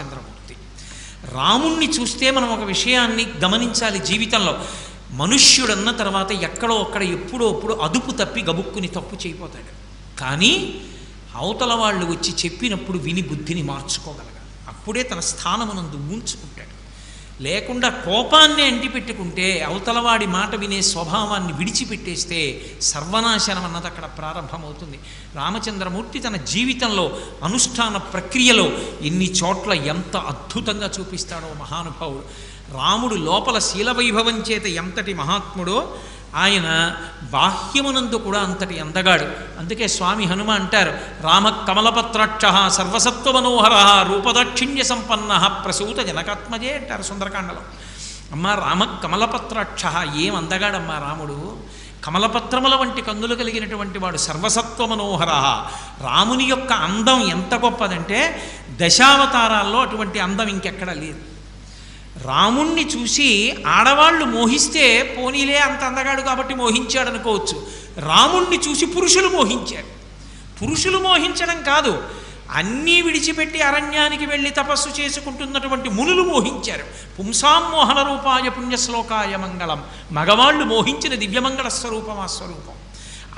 రామచంద్రమూర్తి. రాముణ్ణి చూస్తే మనం ఒక విషయాన్ని గమనించాలి జీవితంలో. మనుష్యుడన్న తర్వాత ఎక్కడో అక్కడ ఎప్పుడో అప్పుడు అదుపు తప్పి గబుక్కుని తప్పు చేయపోతాడు. కానీ అవతల వాళ్ళు వచ్చి చెప్పినప్పుడు విని బుద్ధిని మార్చుకోగలగాలి. అప్పుడే తన స్థానమునందు ఉంచుకుంటాడు లేకుండా కోపాన్ని అంటిపెట్టుకుంటే అవతలవాడి మాట వినే స్వభావాన్ని విడిచిపెట్టేస్తే సర్వనాశనం అన్నది అక్కడ ప్రారంభమవుతుంది. రామచంద్రమూర్తి తన జీవితంలో అనుష్ఠాన ప్రక్రియలో ఎన్ని చోట్ల ఎంత అద్భుతంగా చూపిస్తాడో మహానుభావుడు. రాముడు లోపల శీలవైభవం చేత ఎంతటి మహాత్ముడో ఆయన బాహ్యమునందు కూడా అంతటి అందగాడు. అందుకే స్వామి హనుమ అంటారు రామ కమలపత్రాక్ష సర్వసత్వ మనోహర రూపదాక్షిణ్య సంపన్న ప్రసూత జనకాత్మజే అంటారు సుందరకాండలో. అమ్మ రామ కమలపత్రాక్ష ఏం అందగాడమ్మా రాముడు? కమలపత్రముల వంటి కందులు కలిగినటువంటి వాడు సర్వసత్వ మనోహర రాముని యొక్క అందం ఎంత గొప్పదంటే దశావతారాల్లో అటువంటి అందం ఇంకెక్కడా లేదు. రాముణ్ణి చూసి ఆడవాళ్ళు మోహిస్తే పోనీలే అంత అందగాడు కాబట్టి మోహించాడు అనుకోవచ్చు రాముణ్ణి చూసి పురుషులు మోహించారు. పురుషులు మోహించడం కాదు అన్నీ విడిచిపెట్టి అరణ్యానికి వెళ్ళి తపస్సు చేసుకుంటున్నటువంటి మునులు మోహించారు. పుంసాంమోహన రూపాయ పుణ్యశ్లోకాయ మంగళం. మగవాళ్ళు మోహించిన దివ్యమంగళ స్వరూపం ఆ స్వరూపం.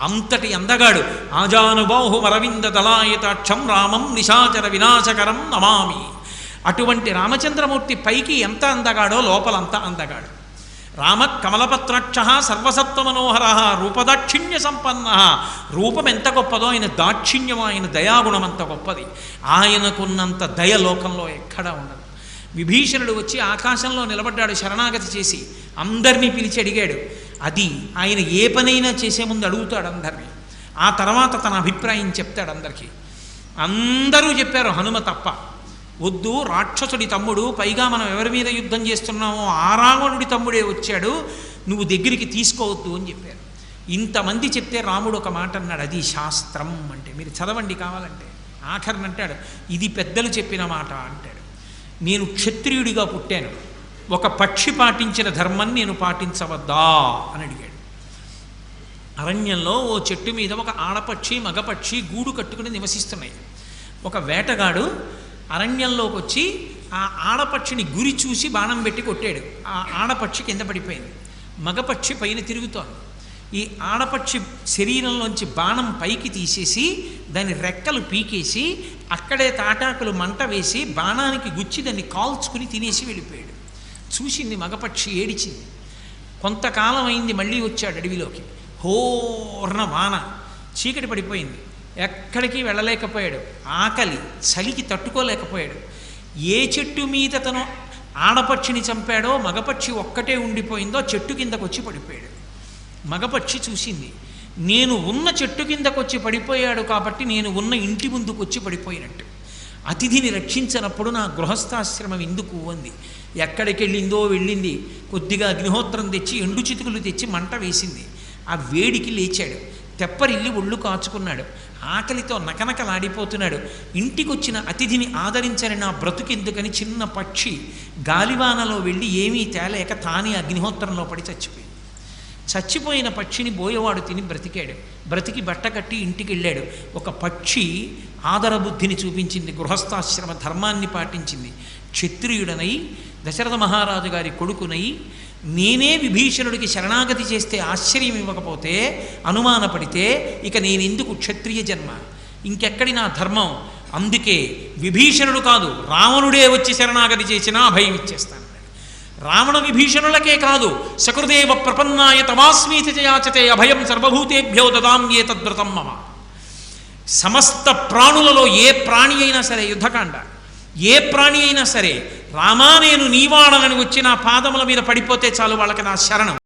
అంతటి అందగాడు ఆజానుబాహు అరవింద దళాయతాక్షం రామం నిశాచర వినాశకరం నమామి. అటువంటి రామచంద్రమూర్తి పైకి ఎంత అందగాడో లోపలంత అందగాడు. రామ కమలపత్రక్ష సర్వసత్వ మనోహర రూపదాక్షిణ్య సంపన్న. రూపం ఎంత గొప్పదో ఆయన దాక్షిణ్యం ఆయన దయాగుణం అంత గొప్పది. ఆయనకున్నంత దయ లోకంలో ఎక్కడా ఉండదు. విభీషణుడు వచ్చి ఆకాశంలో నిలబడ్డాడు శరణాగతి చేసి. అందరినీ పిలిచి అడిగాడు అది ఆయన ఏ పనైనా చేసే ముందు అడుగుతాడు అందరినీ. ఆ తర్వాత తన అభిప్రాయం చెప్తాడు అందరికీ. అందరూ చెప్పారు హనుమ తప్ప. వద్దు రాక్షసుడి తమ్ముడు పైగా మనం ఎవరి మీద యుద్ధం చేస్తున్నామో ఆ రావణుడి తమ్ముడే వచ్చాడు నువ్వు దగ్గరికి తీసుకోవద్దు అని చెప్పారు. ఇంతమంది చెప్తే రాముడు ఒక మాట అన్నాడు అది శాస్త్రం అంటే. మీరు చదవండి కావాలంటే. ఆఖరిని అంటాడు ఇది పెద్దలు చెప్పిన మాట అంటాడు. నేను క్షత్రియుడిగా పుట్టాను ఒక పక్షి పాటించిన ధర్మం నేను పాటించవద్దా అని అడిగాడు. అరణ్యంలో ఓ చెట్టు మీద ఒక ఆడపక్షి మగపక్షి గూడు కట్టుకుని నివసిస్తున్నాయి. ఒక వేటగాడు అరణ్యంలోకి వచ్చి ఆ ఆడపక్షిని గురి చూసి బాణం పెట్టి కొట్టాడు. ఆ ఆడపక్షి కింద పడిపోయింది. మగపక్షి పైన తిరుగుతోంది. ఈ ఆడపక్షి శరీరంలోంచి బాణం పైకి తీసేసి దాని రెక్కలు పీకేసి అక్కడే తాటాకులు మంట వేసి బాణానికి గుచ్చి దాన్ని కాల్చుకుని తినేసి వెళ్ళిపోయాడు. చూసింది మగపక్షి ఏడిచింది. కొంతకాలం అయింది మళ్ళీ వచ్చాడు అడవిలోకి. హోర్న వాన. చీకటి పడిపోయింది. ఎక్కడికి వెళ్ళలేకపోయాడు. ఆకలి చలికి తట్టుకోలేకపోయాడు. ఏ చెట్టు మీద తను ఆడపక్షిని చంపాడో మగపక్షి ఒక్కటే ఉండిపోయిందో చెట్టు కిందకు వచ్చి పడిపోయాడు. మగపక్షి చూసింది నేను ఉన్న చెట్టు కిందకు వచ్చి పడిపోయాడు కాబట్టి నేను ఉన్న ఇంటి ముందుకు వచ్చి పడిపోయినట్టు. అతిథిని రక్షించినప్పుడు నా గృహస్థాశ్రమం ఎందుకు? అంది. ఎక్కడికి వెళ్ళిందో వెళ్ళింది. కొద్దిగా అగ్నిహోత్రం తెచ్చి ఎండు చితుకులు తెచ్చి మంట వేసింది. ఆ వేడికి లేచాడు. తెప్పరిల్లి ఒళ్ళు కాచుకున్నాడు. ఆకలితో నకనకలాడిపోతున్నాడు. ఇంటికొచ్చిన అతిథిని ఆదరించని నా బ్రతుకెందుకని చిన్న పక్షి గాలివానలో వెళ్ళి ఏమీ తేలేక తానే అగ్నిహోత్రంలో పడి చచ్చిపోయింది. చచ్చిపోయిన పక్షిని బోయవాడు తిని బ్రతికాడు. బ్రతికి బట్ట కట్టి ఇంటికి వెళ్ళాడు ఒక పక్షి ఆదరబుద్ధిని చూపించింది గృహస్థాశ్రమ ధర్మాన్ని పాటించింది. క్షత్రియుడనై దశరథ మహారాజు గారి కొడుకునై నేనే విభీషణుడికి శరణాగతి చేస్తే ఆశ్చర్యం ఇవ్వకపోతే అనుమానపడితే ఇక నేనెందుకు క్షత్రియ జన్మ? ఇంకెక్కడి నా ధర్మం? అందుకే విభీషణుడు కాదు రావణుడే వచ్చి శరణాగతి చేసినా భయం ఇచ్చేస్తాను. రావణ విభీషణులకే కాదు సకృదేవ ప్రపన్నాయ తమాస్మీతి చయాచతే అభయం సర్వభూతేభ్యో దదామ్యే తద్వ్రతం మమ. సమస్త ప్రాణులలో ఏ ప్రాణి అయినా సరే యుద్ధకాండ ఏ ప్రాణి అయినా సరే రామా నేను నీవాడనని వచ్చి నా పాదముల మీద పడిపోతే చాలు వాళ్ళకి నా శరణం.